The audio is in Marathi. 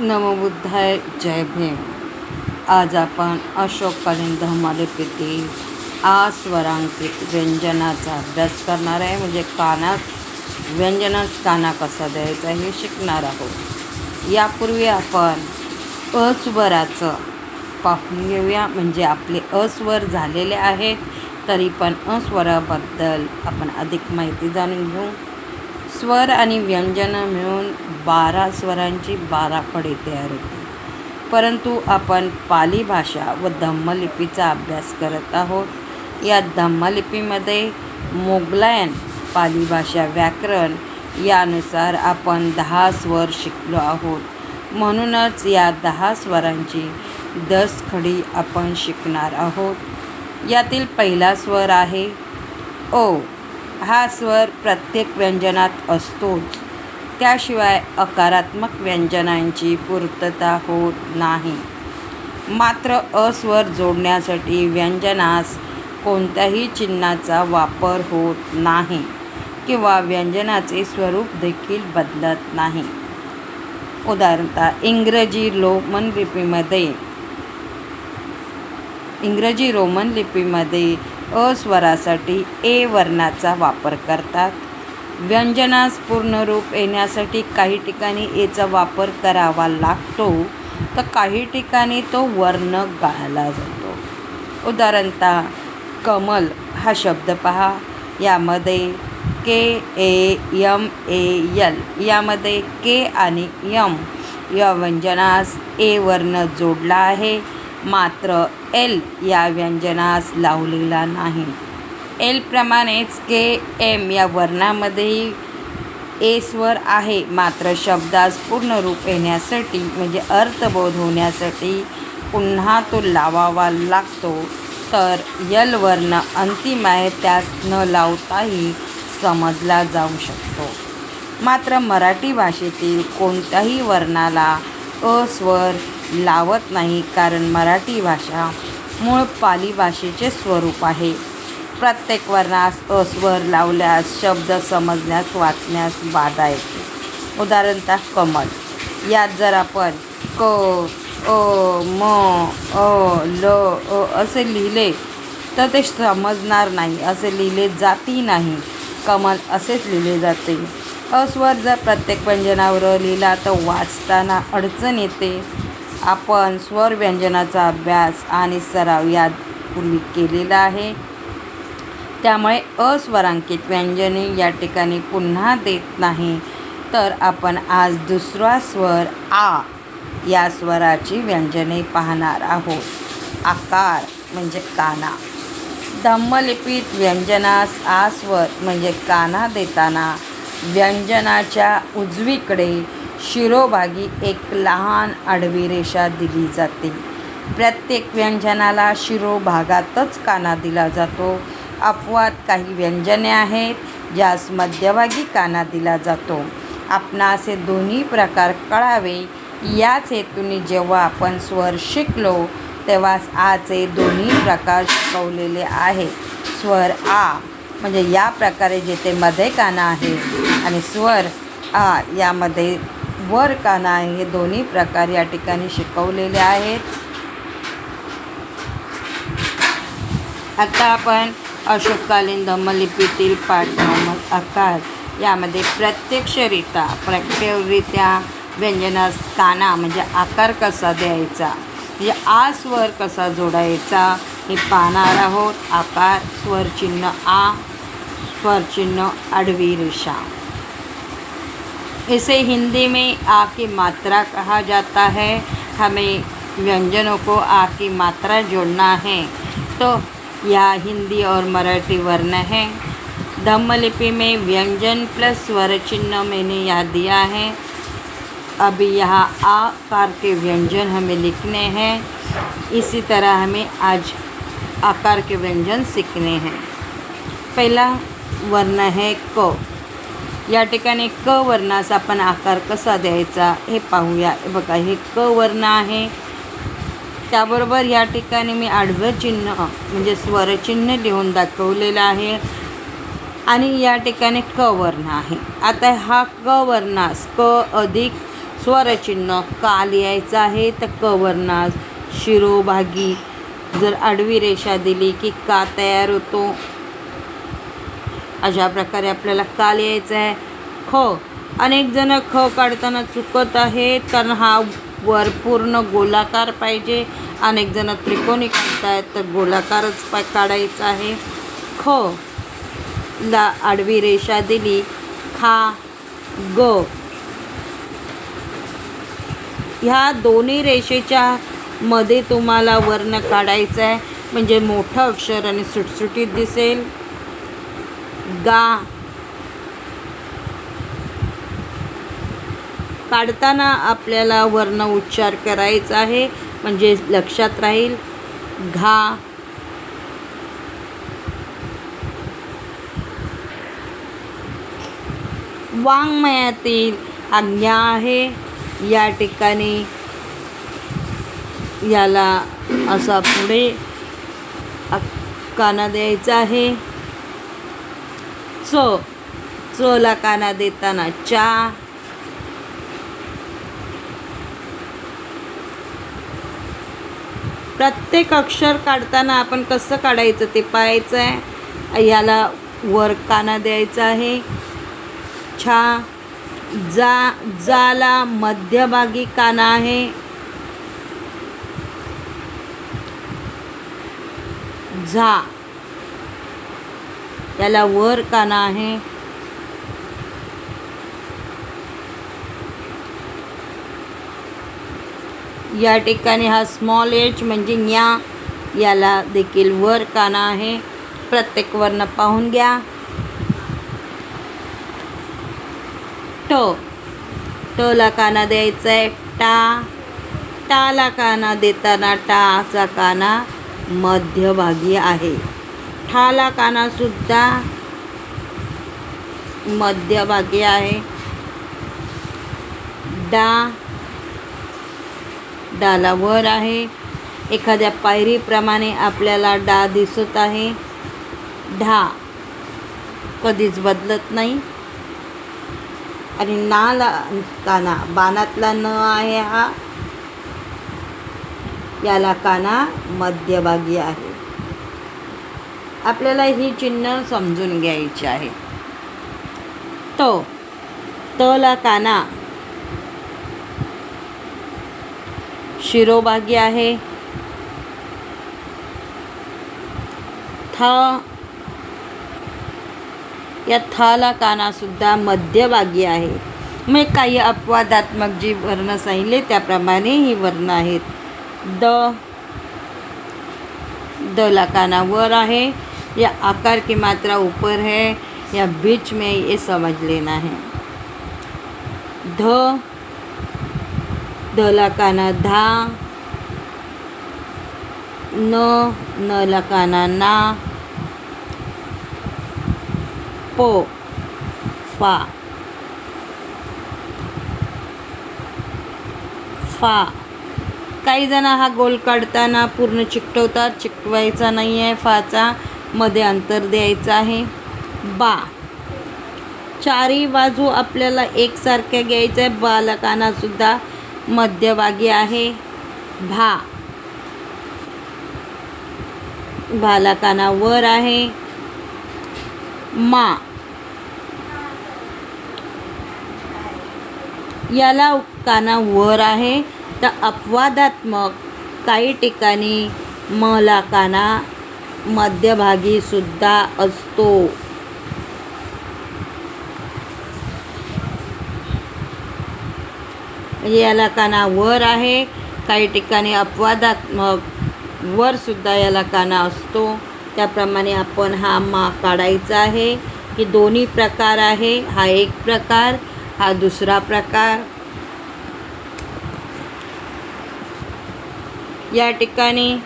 नमबुद्धाय जय भीम. आज आपण अशोककालीन धमालिपीतील आ स्वरांकित व्यंजनाचा अभ्यास करणार आहे. म्हणजे कानात व्यंजनात काना कसा द्यायचा हे शिकणार आहोत. यापूर्वी आपण अस्वराचं पाहून घेऊया. म्हणजे आपले अस्वर झालेले आहेत तरी पण अस्वराबद्दल आपण अधिक माहिती जाणून घेऊ. स्वर आणि व्यंजनं मिळून बारा स्वरांची बारा फळे तयार होते. परंतु आपण पाली भाषा व धम्मलिपीचा अभ्यास करत आहोत. या धम्मलिपीमध्ये मोगलायन पाली भाषा व्याकरण यानुसार आपण दहा स्वर शिकलो आहोत. म्हणूनच या दहा स्वरांची दस खडी आपण शिकणार आहोत. यातील पहिला स्वर आहे ओ. हा स्वर प्रत्येक व्यंजनात असतोच. त्याशिवाय अकारात्मक व्यंजनांची पूर्तता होत नाही. मात्र अस्वर जोडण्यासाठी व्यंजनास कोणत्याही चिन्हाचा वापर होत नाही किंवा व्यंजनाचे स्वरूप देखील बदलत नाही. उदाहरणतः इंग्रजी रोमन लिपीमध्ये इंग्रजी रोमन लिपीमध्ये अस्वरासाठी ए वर्णाचा वापर करतात. व्यंजनास पूर्ण रूप येण्यासाठी काही ठिकाणी एचा वापर करावा लागतो तर काही ठिकाणी तो वर्ण गाळला जातो. उदाहरणतः कमल हा शब्द पहा. यामध्ये के ए यम ए यल. यामध्ये के आणि यम या व्यंजनास ए वर्ण जोडला आहे. मात्र एल या व्यंजनास लावलेला नाही. एलप्रमाणेच के एम या वर्णामध्येही ए स्वर आहे. मात्र शब्दास पूर्ण रूप येण्यासाठी म्हणजे अर्थबोध होण्यासाठी पुन्हा तो लावावा लागतो. तर यल वर्ण अंतिम आहे त्यास न लावताही समजला जाऊ शकतो. मात्र मराठी भाषेतील कोणत्याही वर्णाला अस्वर लावत नाही कारण मराठी भाषा मूळ पाली भाषेचे स्वरूप आहे. प्रत्येक वर्णास अस्वर लावल्यास शब्द समजण्यास वाचण्यास बाधा येते. उदाहरणतः कमल. यात जर आपण क अ म अ ल अ असे लिहिले तर ते समजणार नाही. असे लिहिले जाती नाही. कमल असेच लिहिले जाते. अस्वर जर प्रत्येक व्यंजनावर लिहिला तर वाचताना अडचण येते. आपण स्वर व्यंजनाचा अभ्यास आणि सराव यापूर्वी केलेला आहे. त्यामुळे अस्वरांकित व्यंजने या ठिकाणी पुन्हा देत नाही. तर आपण आज दुसरा स्वर आ या स्वराची व्यंजने पाहणार आहोत. आकार म्हणजे काना. धम्मलिपित व्यंजनास आ स्वर म्हणजे काना देताना व्यंजनाच्या उजवीकडे शिरोभागी एक लहान आडवी रेषा दिली जाते. प्रत्येक व्यंजनाला शिरोभागातच काना दिला जातो. अपवाद काही व्यंजने आहेत ज्यास मध्यभागी काना दिला जातो. आपणा असे दोन्ही प्रकार कळावे याच हेतूने जेव्हा आपण स्वर शिकलो तेव्हा आचे दोन्ही प्रकार शिकवलेले आहेत. स्वर आ म्हणजे या प्रकारे जेथे मध्ये काना आहे आणि स्वर आ यामध्ये वर काना हे दोन्ही प्रकार या ठिकाणी शिकवलेले आहेत. आता आपण अशोककालीन धम्मलिपीतील पाठ नंबर आकार यामध्ये प्रत्यक्षरित्या प्रत्यक्षरित्या व्यंजनास काना म्हणजे आकार कसा द्यायचा? म्हणजे आ स्वर कसा जोडायचा? हे पाहणार आहोत. आकार स्वरचिन्ह आ स्वरचिन्ह आडवी रेषा. इसे हिंदी में आ की मात्रा कहा जाता है। हमें व्यंजनों को आ की मात्रा जोड़ना है। तो यह हिंदी और मराठी वर्ण है। धम्मलिपि में व्यंजन प्लस स्वर चिन्ह मैंने यहाँ दिया है। अभी यहाँ आकार के व्यंजन हमें लिखने हैं। इसी तरह हमें आज आकार के व्यंजन सीखने हैं। पहला वर्ण है क। या ठिकाणी क वर्णास आपण आकार कसा द्यायचा हे पाहूया. बघा हे क वर्ण आहे. त्याबरोबर या ठिकाणी मी आडवं चिन्ह म्हणजे स्वरचिन्ह लिहून दाखवलेलं आहे. आणि या ठिकाणी क वर्ण आहे. आता हा क वर्णास क अधिक स्वरचिन्ह का लिहायचं आहे? तर क वर्णास शिरोभागी. जर आडवी रेषा दिली की का तयार होतो? अशा प्रकारे आपल्याला काल यायचं आहे. ख. अनेक जण ख काढताना चुकत आहेत कारण हा वर पूर्ण गोलाकार पाहिजे. अनेक जण त्रिकोणी काढतायत तर गोलाकारच पा काढायचा आहे. ख. ला आडवी रेषा दिली. खा. ग. ह्या दोन्ही रेषेच्या मध्ये तुम्हाला वर्ण काढायचा आहे. म्हणजे मोठं अक्षर आणि सुटसुटीत दिसेल. गा. काढताना आपल्याला वर्ण उच्चार करायचा आहे म्हणजे लक्षात राहील. घा. वाङ्मयातील आज्ञा आहे. या ठिकाणी याला असा पुढे काना द्यायचा आहे. च. चला काना देताना चा. प्रत्येक अक्षर काढताना आपण कसं काढायचं ते पाहायचं आहे याला वर काना द्यायचा आहे. छा. जा जाला मध्यभागी काना आहे. झा याला वर काना आहे. या ठिकाणी हा स्मॉल एच म्हणजे न्या याला देखील वर काना आहे. प्रत्येक वर्ण पाहून घ्या. ट टला काना द्यायचा आहे टा टाला काना देताना टाचा काना मध्यभागी आहे. ठाला काना सुद्धा मध्यभागी आहे. डा डाला वर आहे. एखाद्या पायरीप्रमाणे आपल्याला डा दिसत आहे. ढा कधीच बदलत नाही. आणि नाला काना बाणातला न आहे हा. याला काना मध्यभागी आहे. आपल्याला ही चिन्ह समजून घ्यायची आहे. तो तला काना. शिरोभागी आहे. थ या थाला कानासुद्धा मध्यभागी आहे. मग काही अपवादात्मक जी वर्ण सांगितले त्याप्रमाणे ही वर्ण आहेत. द द ला काना वर आहे. या आकार की मात्रा ऊपर है या बीच में ये समझ लेना है। ध ध काना धा न न लकाना ना पो फा फा। काही जण हा गोल काढताना पूर्ण चिकटवतात चिकटवायचा नाही आहे फाचा. मध्ये अंतर द्यायचं आहे. बा. चारही बाजू आपल्याला एकसारख्या घ्यायचं आहे बाला कानासुद्धा मध्यभागी आहे. भा. भाला वर आहे. मा. याला काना वर आहे. तर अपवादात्मक काही ठिकाणी मला काना मध्यभागी सुद्धा असतो. म्हणजे याला काना वर आहे काही ठिकाणी अपवादात्मक वर सुद्धा याला काना असतो. त्याप्रमाणे आपण हा मा काढायचा आहे की दोन्ही प्रकार आहे. हा एक प्रकार हा दुसरा प्रकार. या ठिकाणी